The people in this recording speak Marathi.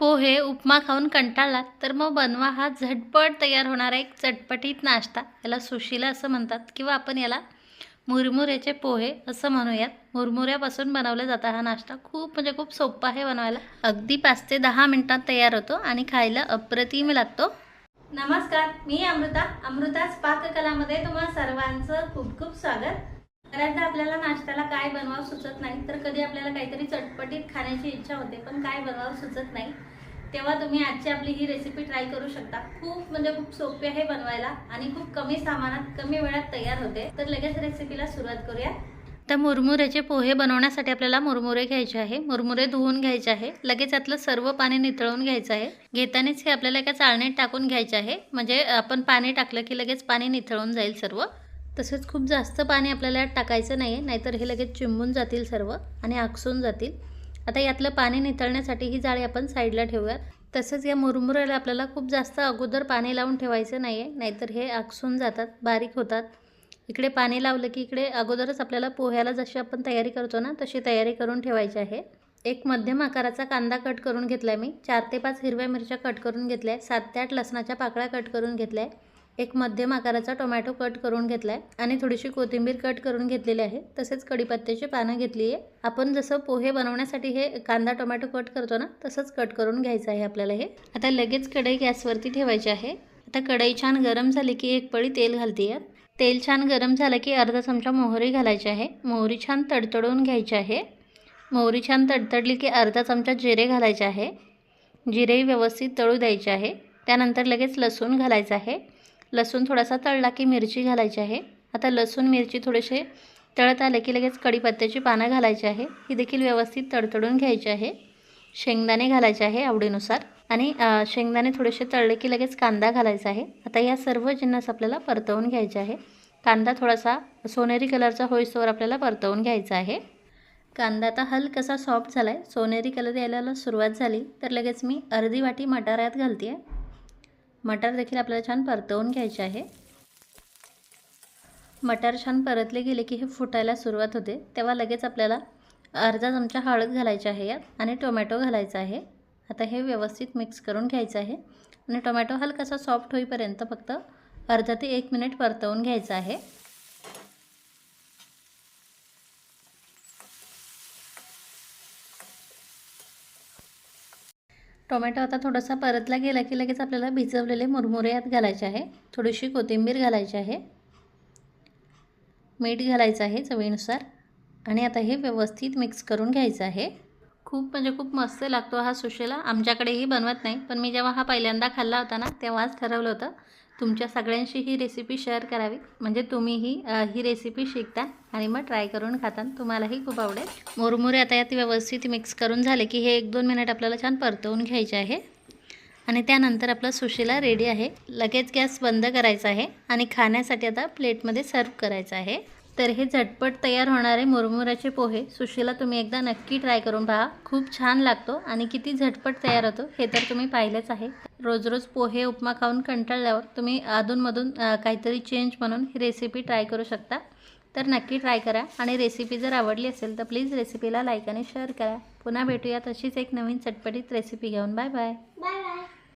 पोहे उपमा खाऊन कंटाळलात तर मग बनवा हा झटपट तयार होणारा एक चटपटीत नाश्ता. याला सुशीला असं म्हणतात किंवा आपण याला मुरमुऱ्याचे पोहे असं म्हणूयात. मुरमुऱ्यापासून बनवला जाता हा नाश्ता. खूप म्हणजे खूप सोपा आहे बनवायला. अगदी पाच ते दहा मिनिटात तयार होतो आणि खायला अप्रतिम लागतो. नमस्कार मी अमृता. अमृताच पाककलामध्ये तुम्हा सर्वांचं खूप खूप स्वागत. बऱ्याचदा आपल्याला नाश्त्याला काय बनवावं सुचत नाही तर कधी आपल्याला काहीतरी चटपटीत खाण्याची इच्छा होते पण काय बनवावं सुचत नाही. तेव्हा तुम्ही आजची आपली ही रेसिपी ट्राय करू शकता. खूप म्हणजे खूप सोपी आहे बनवायला आणि खूप कमी सामानात कमी वेळात तयार होते. तर लगेच रेसिपीला सुरुवात करूया. तर मुरमुऱ्याचे पोहे बनवण्यासाठी आपल्याला मुरमुरे घ्यायचे आहे. मुरमुरे धुवून घ्यायचे आहे. लगेच यातलं सर्व पाणी नितळून घ्यायचं आहे. घेतानाच हे आपल्याला एका चाळणीत टाकून घ्यायचे आहे. म्हणजे आपण पाणी टाकलं की लगेच पाणी निथळून जाईल सर्व. तसेच खूप जास्त पाणी आपल्याला टाकायचं नाही आहे नाहीतर हे लगेच चिंबून जातील सर्व आणि आकसून जातील. आता यातलं पाणी नितळण्यासाठी ही जाळी आपण साईडला ठेवूयात. तसंच या मुरमुऱ्याला आपल्याला खूप जास्त अगोदर पाणी लावून ठेवायचं नाही आहे नाहीतर हे आकसून जातात बारीक होतात. इकडे पाणी लावलं की इकडे अगोदरच आपल्याला पोह्याला जशी आपण तयारी करतो ना तशी तयारी करून ठेवायची आहे. एक मध्यम आकाराचा कांदा कट करून घेतला आहे मी. चार ते पाच हिरव्या मिरच्या कट करून घेतल्या आहे सात ते आठ लसणाच्या पाकळ्या कट करून घेतल्या आहे एक मध्यम आकाराचा टोमॅटो कट करून घेतला आहे आणि थोडीशी कोथिंबीर कट करून घेतलेली आहे. तसेच कढीपत्त्याची पानं घेतली आहे. आपण जसं पोहे बनवण्यासाठी हे कांदा टोमॅटो कट करतो ना तसंच कट करून घ्यायचं आहे आपल्याला हे. आता लगेच कढई गॅसवरती ठेवायची आहे. आता कढई छान गरम झाली की एक पळी तेल घालते तेल छान गरम झालं की अर्धा चमचा मोहरी घालायची आहे. मोहरी छान तडतडून घ्यायची आहे. मोहरी छान तडतडली की अर्धा चमचा जिरे घालायचे आहे. जिरेही व्यवस्थित तळू द्यायचे आहे. त्यानंतर लगेच लसूण घालायचं आहे. लसूण थोडासा तळला की मिरची घालायची आहे. आता लसूण मिरची थोडेसे तळत आले की लगेच कढीपत्त्याची पानं घालायची आहे. ही देखील व्यवस्थित तडतडून घ्यायची आहे. शेंगदाणे घालायचे आहे आवडीनुसार. आणि शेंगदाणे थोडेसे तळले की लगेच कांदा घालायचा आहे. आता या सर्व जिन्नस आपल्याला परतवून घ्यायचे आहे. कांदा थोडासा सोनेरी कलरचा होईस्तोवर आपल्याला परतवून घ्यायचा आहे. कांदा आता हलकसा सॉफ्ट झाला आहे सोनेरी कलर यायला सुरुवात झाली. तर लगेच मी अर्धी वाटी मटार यात घालते आहे मटार देखील आपल्याला छान परतवून घ्यायचे आहे. मटार छान परतले गेले की हे फुटायला सुरुवात होते. तेव्हा लगेच आपल्याला अर्धा चमचा हळद घालायची आहे यात आणि टोमॅटो घालायचा आहे. आता हे व्यवस्थित मिक्स करून घ्यायचं आहे. आणि टोमॅटो हलकासा सॉफ्ट होईपर्यंत फक्त अर्धा ते एक मिनिट परतवून घ्यायचं आहे. टोमॅटो आता थोडासा परतला गेला की लगेच आपल्याला भिजवलेले मुरमुरे यात घालायचे आहे. थोडीशी कोथिंबीर घालायची आहे. मीठ घालायचं आहे चवीनुसार. आणि आता हे व्यवस्थित मिक्स करून घ्यायचं आहे. खूप म्हणजे खूप मस्त लागतो हा सुशेला. आमच्याकडेही बनवत नाही पण मी जेव्हा हा पहिल्यांदा खाल्ला होता ना तेव्हाच ठरवलं होतं. तुमच्या सगळ्यांशी ही रेसिपी शेअर करावी. म्हणजे तुम्हीही ही ही रेसिपी शिकता आणि मग ट्राय करून खाता. तुम्हालाही खूप आवडेल. मुरमुरे आता यात व्यवस्थित मिक्स करून झाले की हे एक दोन मिनिट आपल्याला छान परतवून घ्यायचे आहे. आणि त्यानंतर आपला सुशीला रेडी आहे. लगेच गॅस बंद करायचा आहे आणि खाण्यासाठी आता प्लेटमध्ये सर्व करायचं आहे. तर हे झटपट तयार होणारे मुरमुराचे पोहे सुशीला तुम्ही एकदा नक्की ट्राय करून पहा. खूप छान लागतो आणि किती झटपट तयार होतो हे तर तुम्ही पाहिलेच आहे. रोज रोज पोहे उपमा खाऊन कंटाळल्यावर तुम्ही अधूनमधून काहीतरी चेंज म्हणून ही रेसिपी ट्राय करू शकता. तर नक्की ट्राय करा आणि रेसिपी जर आवडली असेल तर प्लीज रेसिपीला लाईक आणि शेअर करा. पुन्हा भेटूया तशीच एक नवीन चटपटीत रेसिपी घेऊन. Bye bye bye